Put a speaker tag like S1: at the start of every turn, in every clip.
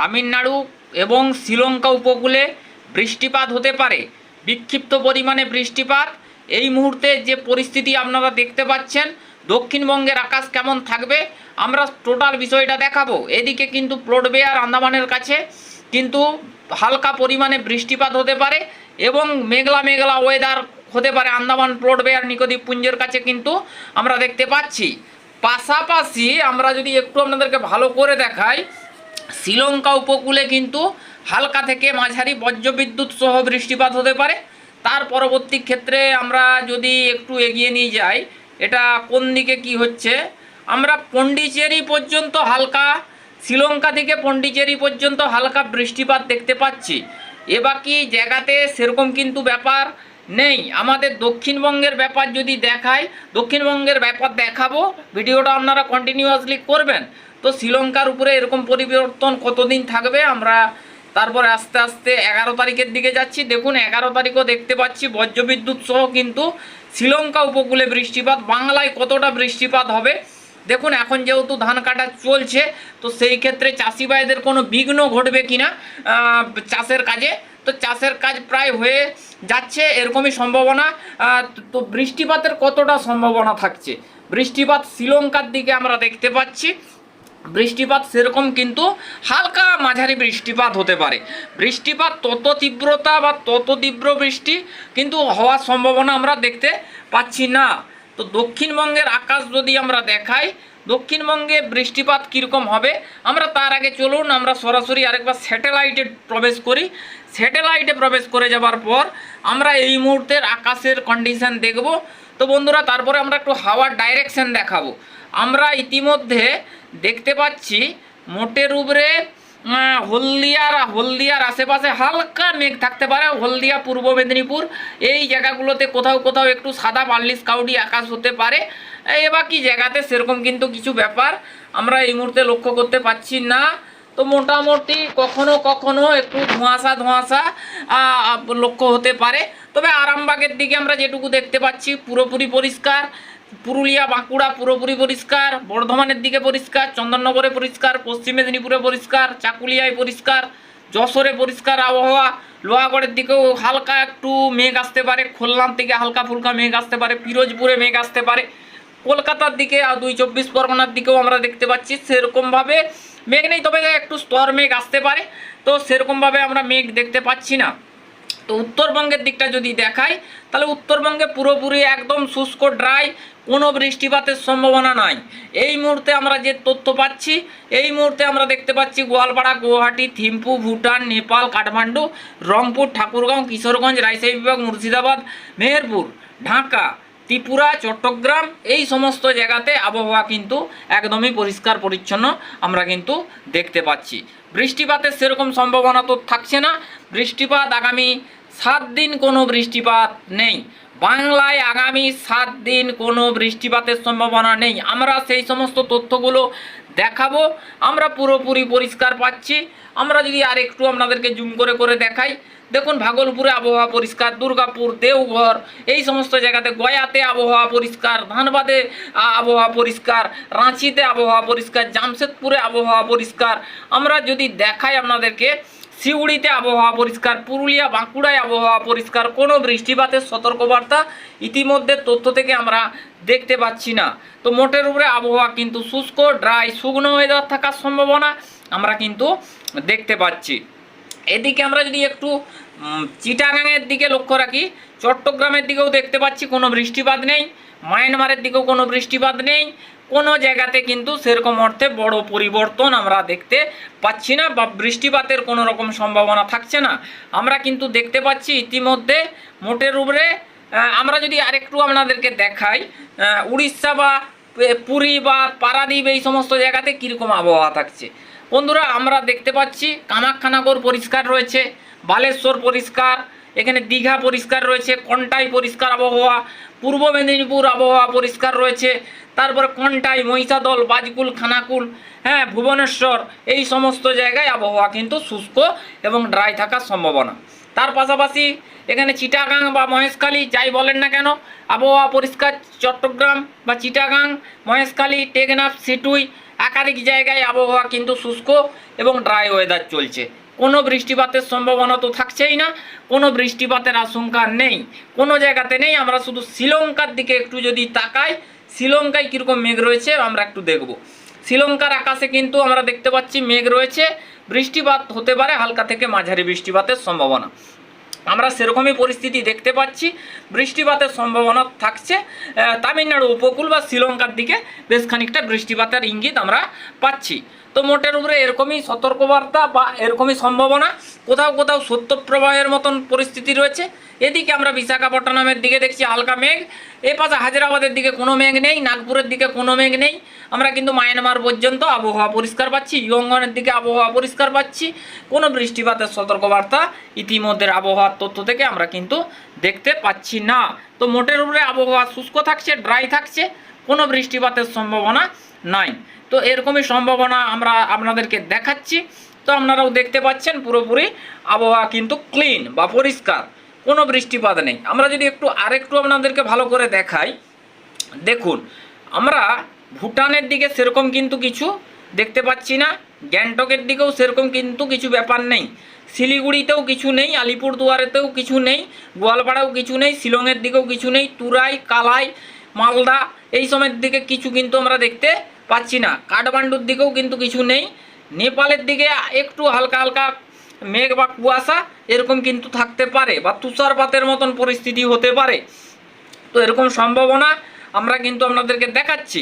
S1: তামিলনাড়ু এবং শ্রীলঙ্কা উপকূলে বৃষ্টিপাত হতে পারে। বিক্ষিপ্ত পরিমাণে বৃষ্টিপাত। এই মুহূর্তে যে পরিস্থিতি আপনারা দেখতে পাচ্ছেন, দক্ষিণবঙ্গের আকাশ কেমন থাকবে, আমরা টোটাল বিষয়টা দেখাবো। এদিকে কিন্তু প্লোটবেয়ার আন্দামানের কাছে কিন্তু হালকা পরিমাণে বৃষ্টিপাত হতে পারে এবং মেঘলা মেঘলা ওয়েদার হতে পারে আন্দামান প্লোটবেয়ার নিকোদ্বীপ পুঞ্জের কাছে কিন্তু আমরা দেখতে পাচ্ছি। পাশাপাশি আমরা যদি একটু আপনাদেরকে ভালো করে দেখাই শ্রীলঙ্কা উপকূলে কিন্তু হালকা থেকে মাঝারি বজ্রবিদ্যুৎ সহ বৃষ্টিপাত হতে পারে। তার পরবর্তী ক্ষেত্রে আমরা যদি একটু এগিয়ে নিয়ে যাই, এটা কোন দিকে কি হচ্ছে? আমরা পন্ডিচেরি পর্যন্ত হালকা, শ্রীলঙ্কা থেকে পন্ডিচেরি পর্যন্ত হালকা বৃষ্টিপাত দেখতে পাচ্ছি। এ বাকি জায়গাতে সেরকম কিন্তু ব্যাপার নেই। আমাদের দক্ষিণবঙ্গের ব্যাপার যদি দেখায় দক্ষিণবঙ্গের ব্যাপার দেখাবো। ভিডিওটা আপনারা কন্টিনিউয়াসলি করবেন। তো শ্রীলঙ্কার উপরে এরকম পরিবর্তন কতদিন থাকবে আমরা তারপরে আস্তে আস্তে এগারো তারিখের দিকে যাচ্ছি। দেখুন, এগারো তারিখও দেখতে পাচ্ছি বজ্রবিদ্যুৎ সহ কিন্তু শ্রীলঙ্কা উপকূলে বৃষ্টিপাত, বাংলায় কতটা বৃষ্টিপাত হবে? দেখুন, এখন যেহেতু ধান কাটা চলছে, তো সেই ক্ষেত্রে চাষি ভাইদের কোনো বিঘ্ন ঘটবে কিনা চাষের কাজে? তো চাষের কাজ প্রায় হয়ে যাচ্ছে, এরকমই সম্ভাবনা। তো বৃষ্টিপাতের কতটা সম্ভাবনা থাকছে? বৃষ্টিপাত শ্রীলঙ্কার দিকে আমরা দেখতে পাচ্ছি। বৃষ্টিপাত সেরকম কিন্তু হালকা মাঝারি বৃষ্টিপাত হতে পারে। বৃষ্টিপাত তত তীব্রতা বা তত তীব্র বৃষ্টি কিন্তু হওয়ার সম্ভাবনা আমরা দেখতে পাচ্ছি না। তো দক্ষিণবঙ্গের আকাশ যদি আমরা দেখাই, দক্ষিণবঙ্গে বৃষ্টিপাত কীরকম হবে, আমরা তার আগে চলুন, আমরা সরাসরি আরেকবার স্যাটেলাইটে প্রবেশ করি। স্যাটেলাইটে প্রবেশ করে যাবার পর আমরা এই মুহূর্তের আকাশের কন্ডিশন দেখব। তো বন্ধুরা, তারপরে আমরা একটু হাওয়ার ডাইরেকশন দেখাবো। আমরা ইতিমধ্যে দেখতে পাচ্ছি মোটের উপরে হলদিয়ার হলদিয়ার আশেপাশে হালকা মেঘ থাকতে পারে, হলদিয়া, পূর্ব মেদিনীপুর। এই জায়গাগুলোতে কোথাও কোথাও একটু সাদা পাল্লিশ কাউডি আকাশ হতে পারে। এই বাকি জায়গাতে সেরকম কিন্তু কিছু ব্যাপার আমরা এই মুহূর্তে লক্ষ্য করতে পাচ্ছি না। তো মোটামুটি কখনো কখনো একটু ধোঁয়াশা ধোঁয়াশা লক্ষ্য হতে পারে। তবে আরামবাগের দিকে আমরা যেটুকু দেখতে পাচ্ছি, পুরোপুরি পরিষ্কার। পুরুলিয়া, বাঁকুড়া পুরোপুরি পরিষ্কার। বর্ধমানের দিকে পরিষ্কার, চন্দননগরে পরিষ্কার, পশ্চিম মেদিনীপুরে পরিষ্কার, চাকুলিয়ায় পরিষ্কার, যশোরে পরিষ্কার আবহাওয়া। লোহাগড়ের দিকেও হালকা একটু মেঘ আসতে পারে, খুলনার দিকে হালকা ফুলকা মেঘ আসতে পারে, পিরোজপুরে মেঘ আসতে পারে। কলকাতার দিকে আর দুই চব্বিশ পরগনার দিকেও আমরা দেখতে পাচ্ছি, সেরকমভাবে মেঘ নেই, তবে একটু স্তর মেঘ আসতে পারে। তো সেরকমভাবে আমরা মেঘ দেখতে পাচ্ছি না। তো উত্তরবঙ্গের দিকটা যদি দেখাই, তাহলে উত্তরবঙ্গে পুরোপুরি একদম শুষ্ক, ড্রাই, কোনো বৃষ্টিপাতের সম্ভাবনা নাই। এই মুহূর্তে আমরা যে তথ্য পাচ্ছি, এই মুহূর্তে আমরা দেখতে পাচ্ছি গোয়ালপাড়া, গুয়াহাটি, থিম্পু, ভুটান, নেপাল, কাঠমান্ডু, রংপুর, ঠাকুরগাঁও, কিশোরগঞ্জ, রাজশাহী বিভাগ, মুর্শিদাবাদ, মেহেরপুর, ঢাকা ত্রিপুরা, চট্টগ্রাম, এই সমস্ত জায়গাতে আবহাওয়া কিন্তু একদমই পরিষ্কার, পরিচ্ছন্ন আমরা কিন্তু দেখতে পাচ্ছি। বৃষ্টিপাতের সেরকম সম্ভাবনা তো থাকছে না। বৃষ্টিপাত আগামী সাত দিন কোনো বৃষ্টিপাত নেই। বাংলায় আগামী সাত দিন কোনো বৃষ্টিপাতের সম্ভাবনা নেই। আমরা সেই সমস্ত তথ্যগুলো দেখাবো। আমরা পুরোপুরি পরিষ্কার পাচ্ছি। আমরা যদি আর একটু আপনাদেরকে জুম করে করে দেখাই, দেখুন ভাগলপুরে আবহাওয়া পরিষ্কার, দুর্গাপুর দেওঘর, এই সমস্ত জায়গাতে গয়াতে আবহাওয়া পরিষ্কার, ধানবাদে আবহাওয়া পরিষ্কার, রাঁচিতে আবহাওয়া পরিষ্কার, জামশেদপুরে আবহাওয়া পরিষ্কার। আমরা যদি দেখাই আপনাদেরকে, সিউড়িতে আবহাওয়া পরিষ্কার, পুরুলিয়া, বাঁকুড়ায় আবহাওয়া পরিষ্কার, কোনো বৃষ্টিপাতের সতর্কবার্তা ইতিমধ্যে তথ্য থেকে আমরা দেখতে পাচ্ছি না। তো মোটের উপরে আবহাওয়া কিন্তু শুষ্ক ড্রাই শুকনো ওয়েদার থাকার সম্ভাবনা আমরা কিন্তু দেখতে পাচ্ছি। এদিকে আমরা যদি একটু উম, চিটাগাংয়ের দিকে লক্ষ্য রাখি চট্টগ্রামের দিকেও দেখতে পাচ্ছি কোনো বৃষ্টিপাত নেই মায়ানমারের দিকেও কোনো বৃষ্টিপাত নেই কোনো জায়গাতে কিন্তু সেরকম অর্থে বড় পরিবর্তন আমরা দেখতে পাচ্ছি না বা বৃষ্টিপাতের কোনো রকম সম্ভাবনা থাকছে না। আমরা কিন্তু দেখতে পাচ্ছি ইতিমধ্যে মোটের উপরে আমরা যদি আরেকটু আপনাদেরকে দেখাই উড়িষ্যা বা পুরী বা পারাদ্বীপ এই সমস্ত জায়গাতে কীরকম আবহাওয়া থাকছে? বন্ধুরা, আমরা দেখতে পাচ্ছি কামাখ্যানগর পরিষ্কার রয়েছে, বালেশ্বর পরিষ্কার, এখানে দীঘা পরিষ্কার রয়েছে, কন্টাই পরিষ্কার আবহাওয়া, পূর্ব মেদিনীপুর আবহাওয়া পরিষ্কার রয়েছে, তারপর কন্টাই, মহিষাদল, বাজকুল, খানাকুল হ্যাঁ ভুবনেশ্বর, এই সমস্ত জায়গায় আবহাওয়া কিন্তু শুষ্ক এবং ড্রাই থাকার সম্ভাবনা। তার পাশাপাশি এখানে চিটাগাং বা মহেশখালী যাই বলেন না কেন, আবহাওয়া পরিষ্কার, চট্টগ্রাম বা চিটাগাং, মহেশখালী, টেকনাফ, সিটুই একাধিক জায়গায় আবহাওয়া কিন্তু শুষ্ক এবং ড্রাই ওয়েদার চলছে। কোনো বৃষ্টিপাতের সম্ভাবনা তো থাকছেই না, কোনো বৃষ্টিপাতের আশঙ্কা নেই। কোনো জায়গাতে নেই, আমরা শুধু শ্রীলঙ্কার দিকে একটু যদি তাকাই, শ্রীলঙ্কায় কীরকম মেঘ রয়েছে আমরা একটু দেখব। শ্রীলঙ্কার আকাশে কিন্তু আমরা দেখতে পাচ্ছি মেঘ রয়েছে। বৃষ্টিপাত হতে পারে, হালকা থেকে মাঝারি বৃষ্টিপাতের সম্ভাবনা। আমরা সেরকমই পরিস্থিতি দেখতে পাচ্ছি, বৃষ্টিপাতের সম্ভাবনা থাকছে। তামিলনাড়ু উপকূল বা শ্রীলঙ্কার দিকে বেশ খানিকটা বৃষ্টিপাতের ইঙ্গিত আমরা পাচ্ছি। তো মোটের উপরে এরকমই সতর্কবার্তা বা এরকমই সম্ভাবনা, কোথাও কোথাও সত্য প্রবাহের মতন পরিস্থিতি রয়েছে। এদিকে আমরা বিশাখাপট্টনমের দিকে দেখছি হালকা মেঘ। এ পাশে হায়দ্রাবাদের দিকে কোনো মেঘ নেই, নাগপুরের দিকে কোনো মেঘ নেই। আমরা কিন্তু মায়ানমার পর্যন্ত আবহাওয়া পরিষ্কার পাচ্ছি, ইয়ঙ্গনের দিকে আবহাওয়া পরিষ্কার পাচ্ছি। কোনো বৃষ্টিপাতের সতর্কবার্তা ইতিমধ্যে আবহাওয়ার তথ্য থেকে আমরা কিন্তু দেখতে পাচ্ছি না। তো মোটের উপরে আবহাওয়া শুষ্ক থাকছে, ড্রাই থাকছে, কোনো বৃষ্টিপাতের সম্ভাবনা নাই। তো এরকমই সম্ভাবনা আমরা আপনাদেরকে দেখাচ্ছি। তো আপনারাও দেখতে পাচ্ছেন, পুরোপুরি আবহাওয়া কিন্তু ক্লিন বা পরিষ্কার। কোনো বৃষ্টিপাত নেই। আমরা যদি একটু আরেকটু আপনাদেরকে ভালো করে দেখাই, দেখুন, আমরা ভুটানের দিকে সেরকম কিন্তু কিছু দেখতে পাচ্ছি না, গ্যাংটকের দিকেও সেরকম কিন্তু কিছু ব্যাপার নেই। শিলিগুড়িতেও কিছু নেই, আলিপুরদুয়ারেতেও কিছু নেই, গোয়ালপাড়াও কিছু নেই, শিলংয়ের দিকেও কিছু নেই, তুরাই, কালাই, মালদা, এই সময়ের দিকে কিছু কিন্তু আমরা দেখতে পাচ্ছি না। কাঠমান্ডুর দিকেও কিন্তু কিছু নেই। নেপালের দিকে একটু হালকা হালকা মেঘ বা কুয়াশা এরকম কিন্তু থাকতে পারে বা তুষারপাতের মতন পরিস্থিতি হতে পারে। তো এরকম সম্ভাবনা আমরা কিন্তু আপনাদেরকে দেখাচ্ছি।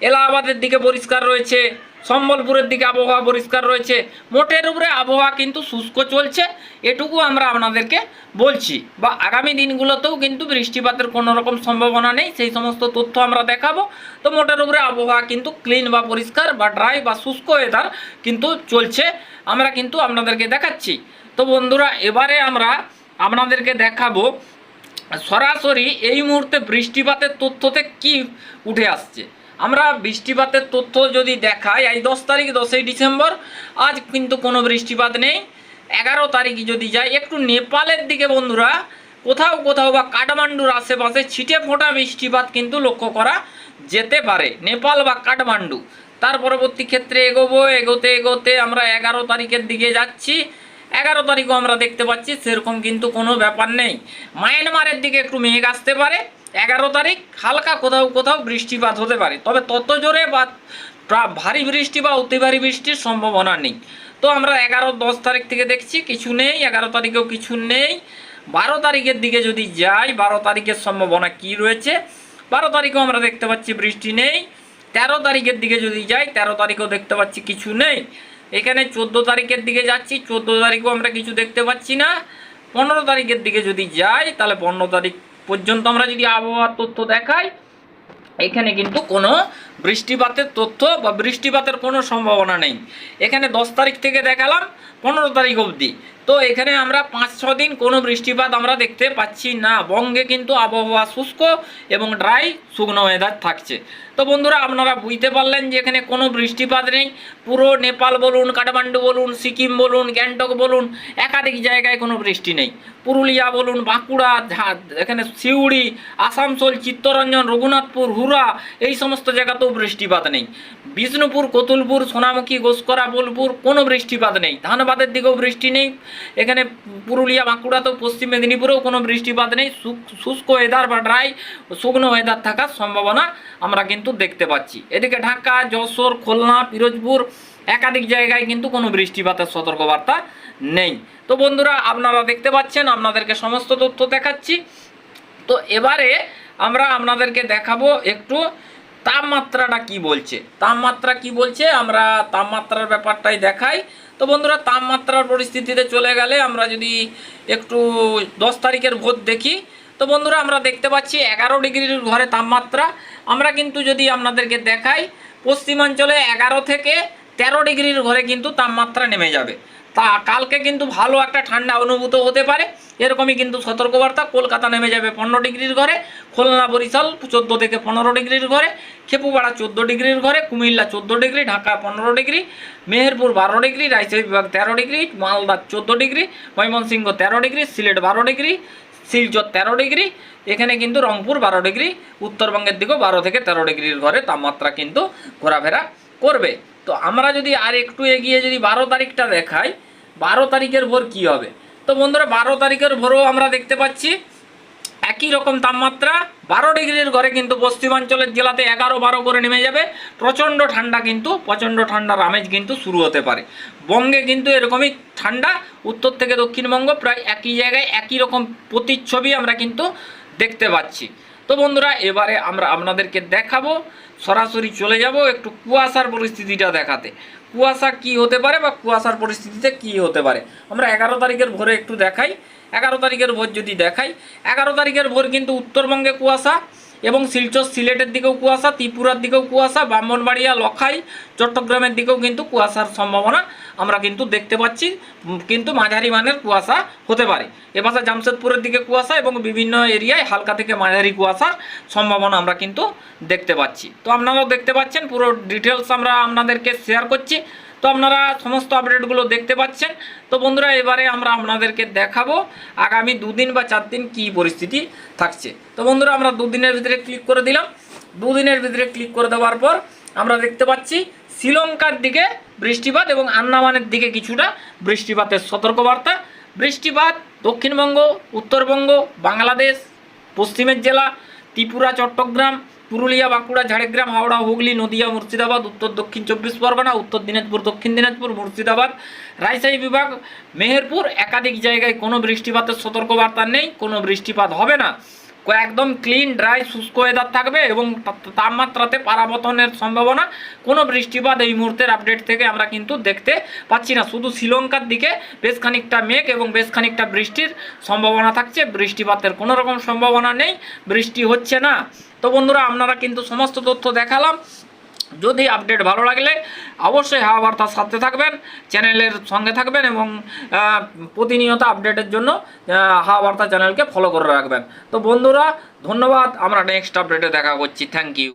S1: এলাহাবাদের দিকে পরিষ্কার রয়েছে। সম্বলপুরের দিকে আবহাওয়া পরিষ্কার রয়েছে। মোটের উপরে আবহাওয়া কিন্তু শুষ্ক চলছে, এটুকু আমরা আপনাদেরকে বলছি। বা আগামী দিনগুলোতেও কিন্তু বৃষ্টিপাতের কোনো রকম সম্ভাবনা নেই, সেই সমস্ত তথ্য আমরা দেখাবো। তো মোটের উপরে আবহাওয়া কিন্তু ক্লিন বা পরিষ্কার বা ড্রাই বা শুষ্ক ওয়েদার কিন্তু চলছে, আমরা কিন্তু আপনাদেরকে দেখাচ্ছি। তো বন্ধুরা, এবারে আমরা আপনাদেরকে দেখাবো সরাসরি এই মুহূর্তে বৃষ্টিপাতের তথ্যতে কি উঠে আসছে। আমরা বৃষ্টিপাতের তথ্য যদি দেখাই এই দশ তারিখ, দশই ডিসেম্বর, আজ কিন্তু কোনো বৃষ্টিপাত নেই। এগারো তারিখ যদি যাই, একটু নেপালের দিকে বন্ধুরা, কোথাও কোথাও বা কাঠমান্ডুর আশেপাশে ছিটে ফোটা বৃষ্টিপাত কিন্তু লক্ষ্য করা যেতে পারে, নেপাল বা কাঠমান্ডু। তার পরবর্তী ক্ষেত্রে এগোবো, এগোতে এগোতে আমরা এগারো তারিখের দিকে যাচ্ছি। এগারো তারিখও আমরা দেখতে পাচ্ছি, সেরকম কিন্তু কোনো ব্যাপার নেই। মায়ানমারের দিকে একটু মেঘ আসতে পারে। এগারো তারিখ হালকা কোথাও কোথাও বৃষ্টিপাত হতে পারে। তবে তত জোরে বা ভারী বৃষ্টি বা অতি ভারী বৃষ্টির সম্ভাবনা নেই। তো আমরা এগারো, দশ তারিখ থেকে দেখছি, কিছু নেই, এগারো তারিখেও কিছু নেই। বারো তারিখের দিকে যদি যাই, বারো তারিখের সম্ভাবনা কি রয়েছে? বারো তারিখেও আমরা দেখতে পাচ্ছি বৃষ্টি নেই। তেরো তারিখের দিকে যদি যাই, তেরো তারিখেও দেখতে পাচ্ছি কিছু নেই। এখানে চোদ্দ তারিখের দিকে যাচ্ছি, চোদ্দ তারিখও আমরা কিছু দেখতে পাচ্ছি না। পনেরো তারিখের দিকে যদি যাই, তাহলে পনেরো তারিখ পর্যন্ত আমরা যদি আবহাওয়ার তথ্য দেখাই, এখানে কিন্তু কোনো বৃষ্টিপাতের তথ্য বা বৃষ্টিপাতের কোনো সম্ভাবনা নেই। এখানে দশ তারিখ থেকে দেখালাম, পনেরো তারিখ অবধি। তো এখানে আমরা পাঁচ, ছ দিন কোনো বৃষ্টিপাত আমরা দেখতে পাচ্ছি না। বঙ্গে কিন্তু আবহাওয়া শুষ্ক এবং ড্রাই শুকনো ওয়েদার থাকছে। তো বন্ধুরা, আপনারা বুঝতে পারলেন যে এখানে কোনো বৃষ্টিপাত নেই। পুরো নেপাল বলুন, কাঠমান্ডু বলুন, সিকিম বলুন, গ্যাংটক বলুন, একাধিক জায়গায় কোনো বৃষ্টি নেই। পুরুলিয়া বলুন, বাঁকুড়া এখানে সিউড়ি, আসানসোল, চিত্তরঞ্জন, রঘুনাথপুর হুরা এই সমস্ত জায়গাতেও বৃষ্টিপাত নেই। বিষ্ণুপুর, কতুলপুর, সোনামুখী, গোসকরা, বোলপুর কোনো বৃষ্টিপাত নেই। ধানবাদের দিকেও বৃষ্টি নেই। এখানে পুরুলিয়া, বাঁকুড়া তো পশ্চিম মেদিনীপুরেও কোনো বৃষ্টিপাত নেই। শুষ্ক ওয়েদার বা ড্রাই শুকনো ওয়েদার থাকার সম্ভাবনা আমরা কিন্তু দেখতে পাচ্ছি। এদিকে ঢাকা, যশোর, খুলনা, পিরোজপুর একাধিক জায়গায় কিন্তু কোনো বৃষ্টিপাতের সতর্কবার্তা নেই। তো বন্ধুরা, আপনারা দেখতে পাচ্ছেন, আপনাদেরকে সমস্ত তথ্য দেখাচ্ছি। তো এবারে আমরা আপনাদেরকে দেখাবো একটু তাপমাত্রাটা কি বলছে। তাপমাত্রা কি বলছে? আমরা তাপমাত্রার ব্যাপারটাই দেখাই। তো বন্ধুরা, তাপমাত্রার পরিস্থিতিতে চলে গেলে আমরা যদি একটু দশ তারিখের ভোট দেখি, তো বন্ধুরা আমরা দেখতে পাচ্ছি এগারো ডিগ্রির ঘরে তাপমাত্রা। আমরা কিন্তু যদি আপনাদেরকে দেখাই, পশ্চিমাঞ্চলে এগারো থেকে তেরো ডিগ্রির ঘরে কিন্তু তাপমাত্রা নেমে যাবে। তা কালকে কিন্তু ভালো একটা ঠান্ডা অনুভূত হতে পারে। এরকমই কিন্তু সতর্কবার্তা, কলকাতা নেমে যাবে পনেরো ডিগ্রির ঘরে, খুলনা বরিশাল চোদ্দ থেকে পনেরো ডিগ্রির ঘরে, খেপুপাড়া চোদ্দ ডিগ্রির ঘরে, কুমিল্লা চোদ্দ ডিগ্রি, ঢাকা পনেরো ডিগ্রি, মেহেরপুর বারো ডিগ্রি রাজশাহী বিভাগ তেরো ডিগ্রি, মালদা চোদ্দ ডিগ্রি, ময়মনসিংহ তেরো ডিগ্রি, সিলেট বারো ডিগ্রি, শিলচর তেরো ডিগ্রি, এখানে কিন্তু রংপুর বারো ডিগ্রি, উত্তরবঙ্গের দিকেও বারো থেকে তেরো ডিগ্রির ঘরে তাপমাত্রা কিন্তু ঘোরাফেরা করবে। তো আমরা যদি আর একটু এগিয়ে যদি বারো তারিখটা দেখাই, বারো তারিখের ভোর কি হবে? তো বন্ধুরা, বারো তারিখের ভোরও আমরা দেখতে পাচ্ছি, একই রকম তাপমাত্রা, বারো ডিগ্রির ঘরে কিন্তু পশ্চিমাঞ্চলের জেলাতে এগারো বারো করে নেমে যাবে। প্রচণ্ড ঠান্ডা কিন্তু, প্রচণ্ড ঠান্ডার আমেজ কিন্তু শুরু হতে পারে। বঙ্গে কিন্তু এরকমই ঠান্ডা, উত্তর থেকে দক্ষিণবঙ্গ প্রায় একই জায়গায় একই রকম প্রতিচ্ছবি আমরা কিন্তু দেখতে পাচ্ছি। তো বন্ধুরা, এবারে আমরা আপনাদেরকে দেখাবো। সরাসরি চলে যাব একটু কুয়াশার পরিস্থিতিটা দেখাতে। কুয়াশা কি হতে পারে বা কুয়াশার পরিস্থিতিতে কি হতে পারে? আমরা এগারো তারিখের ভোরে একটু দেখাই। এগারো তারিখের ভোর যদি দেখাই, এগারো তারিখের ভোর কিন্তু উত্তরবঙ্গে কুয়াশা। এবং শিলচর সিলেটের দিকেও কুয়াশা, ত্রিপুরার দিকেও কুয়াশা, ব্রাহ্মণবাড়িয়া, লখাই, চট্টগ্রামের দিকেও কিন্তু কুয়াশার সম্ভাবনা আমরা কিন্তু দেখতে পাচ্ছি। কিন্তু মাঝারি মানের কুয়াশা হতে পারে। এপাশে জামশেদপুরের দিকে কুয়াশা এবং বিভিন্ন এরিয়ায় হালকা থেকে মাঝারি কুয়াশার সম্ভাবনা আমরা কিন্তু দেখতে পাচ্ছি। তো আপনারাও দেখতে পাচ্ছেন, পুরো ডিটেলস আমরা আপনাদেরকে শেয়ার করছি। তো আপনারা সমস্ত আপডেটগুলো দেখতে পাচ্ছেন। তো বন্ধুরা, এবারে আমরা আপনাদেরকে দেখাবো আগামী দুদিন বা চার দিন কী পরিস্থিতি থাকছে। তো বন্ধুরা, আমরা দুদিনের ভিতরে ক্লিক করে দিলাম। দুদিনের ভিতরে ক্লিক করে দেওয়ার পর আমরা দেখতে পাচ্ছি শ্রীলঙ্কার দিকে বৃষ্টিপাত এবং আন্দামানের দিকে কিছুটা বৃষ্টিপাতের সতর্কবার্তা। বৃষ্টিপাত দক্ষিণবঙ্গ, উত্তরবঙ্গ, বাংলাদেশ, পশ্চিমের জেলা, ত্রিপুরা, চট্টগ্রাম পুরুলিয়া, বাঁকুড়া, ঝাড়গ্রাম, হাওড়া, হুগলি, নদিয়া, মুর্শিদাবাদ, উত্তর দক্ষিণ চব্বিশ পরগনা, উত্তর দিনাজপুর, দক্ষিণ দিনাজপুর, মুর্শিদাবাদ, রাজশাহী বিভাগ, মেহেরপুর একাধিক জায়গায় কোনো বৃষ্টিপাতের সতর্কবার্তা নেই, কোনো বৃষ্টিপাত হবে না। একদম ক্লিন ড্রাই শুষ্ক ওয়েদার থাকবে এবং তাপমাত্রাতে পারাবতনের সম্ভাবনা। কোনো বৃষ্টিপাত এই মুহূর্তের আপডেট থেকে আমরা কিন্তু দেখতে পাচ্ছি না। শুধু শ্রীলঙ্কার দিকে বেশ খানিকটা মেঘ এবং বেশ খানিকটা বৃষ্টির সম্ভাবনা থাকছে। বৃষ্টিপাতের কোনো রকম সম্ভাবনা নেই। বৃষ্টি হচ্ছে না। তো বন্ধুরা, আপনারা কিন্তু সমস্ত তথ্য দেখালাম। যদি আপডেট ভালো লাগলে অবশ্যই হাওয়া বার্তার সাথে থাকবেন, চ্যানেলের সঙ্গে থাকবেন এবং প্রতিনিয়ত আপডেটের জন্য হাওয়া বার্তা চ্যানেলকে ফলো করে রাখবেন। তো বন্ধুরা, ধন্যবাদ, আমরা নেক্সট আপডেটে দেখা করছি। Thank you